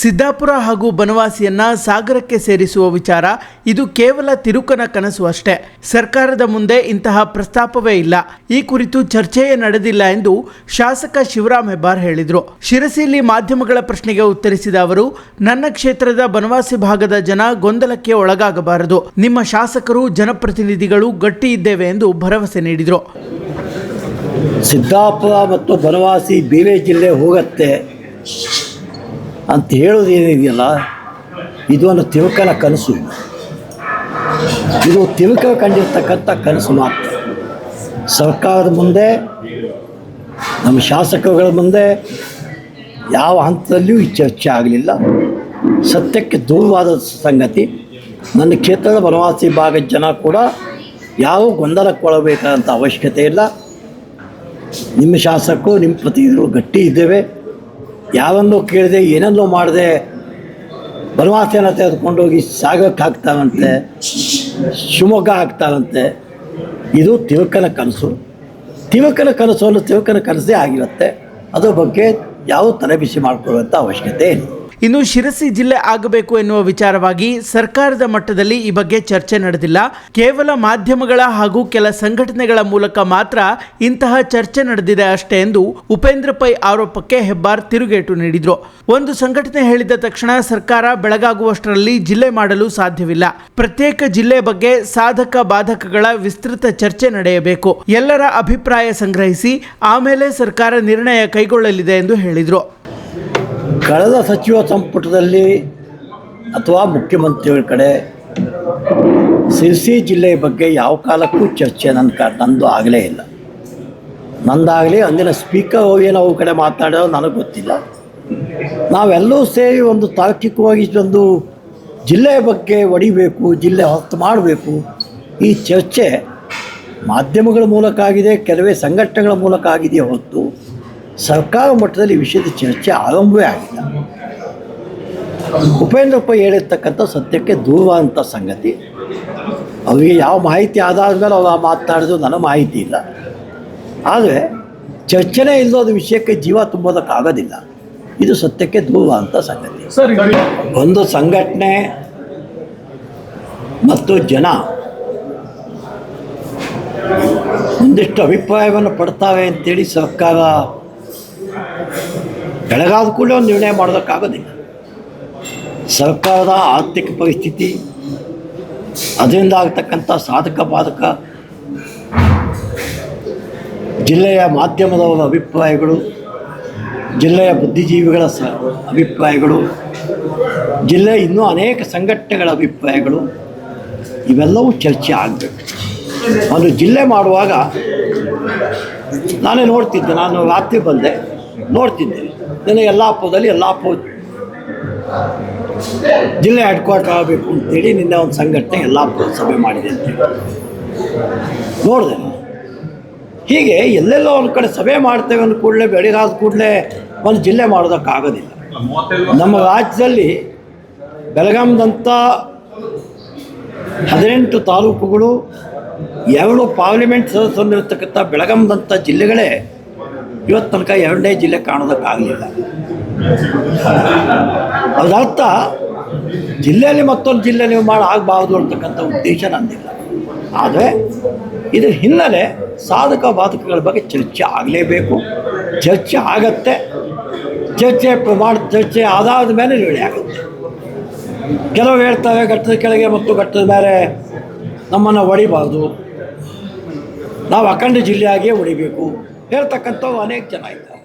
ಸಿದ್ದಾಪುರ ಹಾಗೂ ಬನವಾಸಿಯನ್ನ ಸಾಗರಕ್ಕೆ ಸೇರಿಸುವ ವಿಚಾರ ಇದು ಕೇವಲ ತಿರುಕನ ಕನಸು ಅಷ್ಟೇ. ಸರ್ಕಾರದ ಮುಂದೆ ಇಂತಹ ಪ್ರಸ್ತಾಪವೇ ಇಲ್ಲ. ಈ ಕುರಿತು ಚರ್ಚೆಯೇ ನಡೆದಿಲ್ಲ ಎಂದು ಶಾಸಕ ಶಿವರಾಮ್ ಹೆಬ್ಬಾರ್ ಹೇಳಿದರು. ಶಿರಸಿಯಲ್ಲಿ ಮಾಧ್ಯಮಗಳ ಪ್ರಶ್ನೆಗೆ ಉತ್ತರಿಸಿದ ಅವರು, ನನ್ನ ಕ್ಷೇತ್ರದ ಬನವಾಸಿ ಭಾಗದ ಜನ ಗೊಂದಲಕ್ಕೆ ಒಳಗಾಗಬಾರದು. ನಿಮ್ಮ ಶಾಸಕರು, ಜನಪ್ರತಿನಿಧಿಗಳು ಗಟ್ಟಿ ಇದ್ದೇವೆ ಎಂದು ಭರವಸೆ ನೀಡಿದರು. ಸಿದ್ದಾಪುರ ಮತ್ತು ಬನವಾಸಿ ಬೇರೆ ಜಿಲ್ಲೆ ಹೋಗತ್ತೆ. ಅಂತ ಹೇಳೋದು ಏನಿದೆಯಲ್ಲ, ಇದು ಒಂದು ತಿರುಕನ ಕನಸು. ಇದು. ತಿಳ್ಕೊಂಡಿರ್ತಕ್ಕಂಥ ಕನಸು ಮಾತ್ರ. ಸರ್ಕಾರದ ಮುಂದೆ, ನಮ್ಮ ಶಾಸಕರುಗಳ ಮುಂದೆ ಯಾವ ಹಂತದಲ್ಲಿಯೂ ಈ ಚರ್ಚೆ ಆಗಲಿಲ್ಲ. ಸತ್ಯಕ್ಕೆ ದೂರವಾದ ಸಂಗತಿ. ನನ್ನ ಕ್ಷೇತ್ರದ ಬನವಾಸಿ ಭಾಗದ ಜನ ಕೂಡ ಯಾವ ಗೊಂದಲಕ್ಕೊಳಬೇಕಾದಂಥ ಅವಶ್ಯಕತೆ ಇಲ್ಲ. ನಿಮ್ಮ ಶಾಸಕರು, ನಿಮ್ಮ ಪ್ರತಿನಿಧಿಗಳು ಗಟ್ಟಿ ಇದ್ದೇವೆ. ಯಾವನ್ನೋ ಕೇಳದೆ, ಏನನ್ನೋ ಮಾಡದೆ ಬನವಾಸನ ತೆಗೆದುಕೊಂಡೋಗಿ ಸಾಗಕ್ಕೆ ಹಾಕ್ತಾವಂತೆ ಶಿವಮೊಗ್ಗ ಹಾಕ್ತಾರಂತೆ ಇದು ತಿವಕನ ಕನಸು. ತಿವಕನ ಕನಸು ಅನ್ನೋ ತಿವಕನ ಕನಸೇ ಆಗಿರುತ್ತೆ. ಅದ್ರ ಬಗ್ಗೆ ಯಾವ ತಲೆಬಿಸಿ ಮಾಡ್ಕೊಳ್ಳುವಂಥ ಅವಶ್ಯಕತೆ ಇಲ್ಲ. ಇನ್ನು ಶಿರಸಿ ಜಿಲ್ಲೆ ಆಗಬೇಕು ಎನ್ನುವ ವಿಚಾರವಾಗಿ ಸರ್ಕಾರದ ಮಟ್ಟದಲ್ಲಿ ಈ ಬಗ್ಗೆ ಚರ್ಚೆ ನಡೆದಿಲ್ಲ. ಕೇವಲ ಮಾಧ್ಯಮಗಳ ಹಾಗೂ ಕೆಲ ಸಂಘಟನೆಗಳ ಮೂಲಕ ಮಾತ್ರ ಇಂತಹ ಚರ್ಚೆ ನಡೆದಿದೆ ಅಷ್ಟೇ ಎಂದು ಉಪೇಂದ್ರ ಪೈ ಆರೋಪಕ್ಕೆ ಹೆಬ್ಬಾರ್ ತಿರುಗೇಟು ನೀಡಿದ್ರು. ಒಂದು ಸಂಘಟನೆ ಹೇಳಿದ ತಕ್ಷಣ ಸರ್ಕಾರ ಬೆಳಗಾಗುವಷ್ಟರಲ್ಲಿ ಜಿಲ್ಲೆ ಮಾಡಲು ಸಾಧ್ಯವಿಲ್ಲ. ಪ್ರತ್ಯೇಕ ಜಿಲ್ಲೆ ಬಗ್ಗೆ ಸಾಧಕ ಬಾಧಕಗಳ ವಿಸ್ತೃತ ಚರ್ಚೆ ನಡೆಯಬೇಕು. ಎಲ್ಲರ ಅಭಿಪ್ರಾಯ ಸಂಗ್ರಹಿಸಿ, ಆಮೇಲೆ ಸರ್ಕಾರ ನಿರ್ಣಯ ಕೈಗೊಳ್ಳಲಿದೆ ಎಂದು ಹೇಳಿದರು. ಕಳೆದ ಸಚಿವ ಸಂಪುಟದಲ್ಲಿ ಅಥವಾ ಮುಖ್ಯಮಂತ್ರಿಗಳ ಕಡೆ ಸಿರ್ಸಿ ಜಿಲ್ಲೆಯ ಬಗ್ಗೆ ಯಾವ ಕಾಲಕ್ಕೂ ಚರ್ಚೆ ನನ್ನ ಕ, ನಂದು ಆಗಲೇ ಇಲ್ಲ. ನಂದಾಗಲಿ ಅಂದಿನ ಸ್ಪೀಕರ್ ಏನೋ ಅವ್ರ ಕಡೆ ಮಾತಾಡೋ ನನಗೆ ಗೊತ್ತಿಲ್ಲ. ನಾವೆಲ್ಲರೂ ಸೇರಿ ಒಂದು ತಾರ್ಕಿಕವಾಗಿ ಒಂದು ಜಿಲ್ಲೆಯ ಬಗ್ಗೆ ಒಡಿಬೇಕು, ಜಿಲ್ಲೆ ಹೊತ್ತು ಮಾಡಬೇಕು. ಈ ಚರ್ಚೆ ಮಾಧ್ಯಮಗಳ ಮೂಲಕ ಆಗಿದೆ, ಕೆಲವೇ ಸಂಘಟನೆಗಳ ಮೂಲಕ ಆಗಿದೆಯೇ ಹೊರತು ಸರ್ಕಾರ ಮಟ್ಟದಲ್ಲಿ ಈ ವಿಷಯದ ಚರ್ಚೆ ಆರಂಭವೇ ಆಗಿಲ್ಲ. ಉಪೇಂದ್ರಪ್ಪ ಹೇಳಿರ್ತಕ್ಕಂಥ ಸತ್ಯಕ್ಕೆ ಅಂತ ಸಂಗತಿ. ಅವರಿಗೆ ಯಾವ ಮಾಹಿತಿ ಆಧಾರದ ಮೇಲೆ ಅವ್ರು ಮಾತನಾಡಿದ್ರು ನನಗೆ ಮಾಹಿತಿ ಇಲ್ಲ. ಆದರೆ ಚರ್ಚೆನೇ ಇಲ್ಲದ ವಿಷಯಕ್ಕೆ ಜೀವ ತುಂಬೋದಕ್ಕಾಗೋದಿಲ್ಲ. ಇದು ಸತ್ಯಕ್ಕೆ ದೂರವಾದಂಥ ಸಂಗತಿ. ಒಂದು ಸಂಘಟನೆ ಮತ್ತು ಜನ ಒಂದಿಷ್ಟು ಅಭಿಪ್ರಾಯವನ್ನು ಪಡ್ತಾವೆ ಅಂತೇಳಿ ಸರ್ಕಾರ ಬೆಳಗಾದ ಕೂಡಲೇ ಒಂದು ನಿರ್ಣಯ ಮಾಡೋದಕ್ಕಾಗೋದಿಲ್ಲ. ಸರ್ಕಾರದ ಆರ್ಥಿಕ ಪರಿಸ್ಥಿತಿ, ಅದರಿಂದ ಆಗ್ತಕ್ಕಂಥ ಸಾಧಕ ಬಾಧಕ, ಜಿಲ್ಲೆಯ ಮಾಧ್ಯಮದವರ ಅಭಿಪ್ರಾಯಗಳು, ಜಿಲ್ಲೆಯ ಬುದ್ಧಿಜೀವಿಗಳ ಸ ಅಭಿಪ್ರಾಯಗಳು ಜಿಲ್ಲೆಯ ಇನ್ನೂ ಅನೇಕ ಸಂಘಟನೆಗಳ ಅಭಿಪ್ರಾಯಗಳು, ಇವೆಲ್ಲವೂ ಚರ್ಚೆ ಆಗಬೇಕು. ಒಂದು ಜಿಲ್ಲೆ ಮಾಡುವಾಗ ನಾನೇ ನೋಡ್ತಿದ್ದೆ, ನಾನು ರಾತ್ರಿ ಬಂದೆ. ನೋಡ್ತಿದ್ದೆ ನನಗೆ ಯಲ್ಲಾಪುರದಲ್ಲಿ ಯಲ್ಲಾಪುರ ಜಿಲ್ಲೆ ಹೆಡ್ ಕ್ವಾರ್ಟರ್ ಆಗಬೇಕು ಅಂತೇಳಿ ನಿನ್ನೆ ಒಂದು ಸಂಘಟನೆ ಎಲ್ಲ ಸಭೆ ಮಾಡಿದೆ ಅಂತ ನೋಡಿದೆ ಹೀಗೆ ಎಲ್ಲೆಲ್ಲೋ ಒಂದು ಕಡೆ ಸಭೆ ಮಾಡ್ತೇವೆ ಅಂದ ಕೂಡಲೇ ಬೆಳಗಾದ ಕೂಡಲೇ ಒಂದು ಜಿಲ್ಲೆ ಮಾಡೋದಕ್ಕಾಗೋದಿಲ್ಲ. ನಮ್ಮ ರಾಜ್ಯದಲ್ಲಿ ಬೆಳಗಾಂದಂಥ ಹದಿನೆಂಟು ತಾಲೂಕುಗಳು, ಎರಡು ಪಾರ್ಲಿಮೆಂಟ್ ಸದಸ್ಯರಲ್ಲಿರ್ತಕ್ಕಂಥ ಬೆಳಗಾಂದಂಥ ಜಿಲ್ಲೆಗಳೇ ಇವತ್ತು ತನಕ ಎರಡನೇ ಜಿಲ್ಲೆ ಕಾಣೋದಕ್ಕಾಗಲಿಲ್ಲ. ಅದರ್ಥ, ಜಿಲ್ಲೆಯಲ್ಲಿ ಮತ್ತೊಂದು ಜಿಲ್ಲೆ ನೀವು ಮಾಡಿ ಆಗಬಾರ್ದು ಅಂತಕ್ಕಂಥ ಉದ್ದೇಶ ನಂದಿಲ್ಲ. ಆದರೆ, ಇದರ ಹಿನ್ನೆಲೆ ಸಾಧಕ ಬಾಧಕಗಳ ಬಗ್ಗೆ ಚರ್ಚೆ ಆಗಲೇಬೇಕು. ಚರ್ಚೆ ಆಗತ್ತೆ. ಚರ್ಚೆ ಪ್ರಮಾಣ, ಚರ್ಚೆ ಆದಾದ ಮೇಲೆ ನಿರ್ಣಯ ಆಗುತ್ತೆ. ಕೆಲವು ಹೇಳ್ತಾರೆ, ಘಟ್ಟದ ಕೆಳಗೆ ಮತ್ತು ಘಟ್ಟದ ಮೇಲೆ ನಮ್ಮನ್ನು ಹೊಡಿಬಾರ್ದು. ನಾವು ಅಖಂಡ ಜಿಲ್ಲೆಯಾಗಿಯೇ ಹೊಡಿಬೇಕು. ಹೇಳ್ತಕ್ಕಂಥವು ಅನೇಕ ಜನ ಇದ್ದಾರೆ.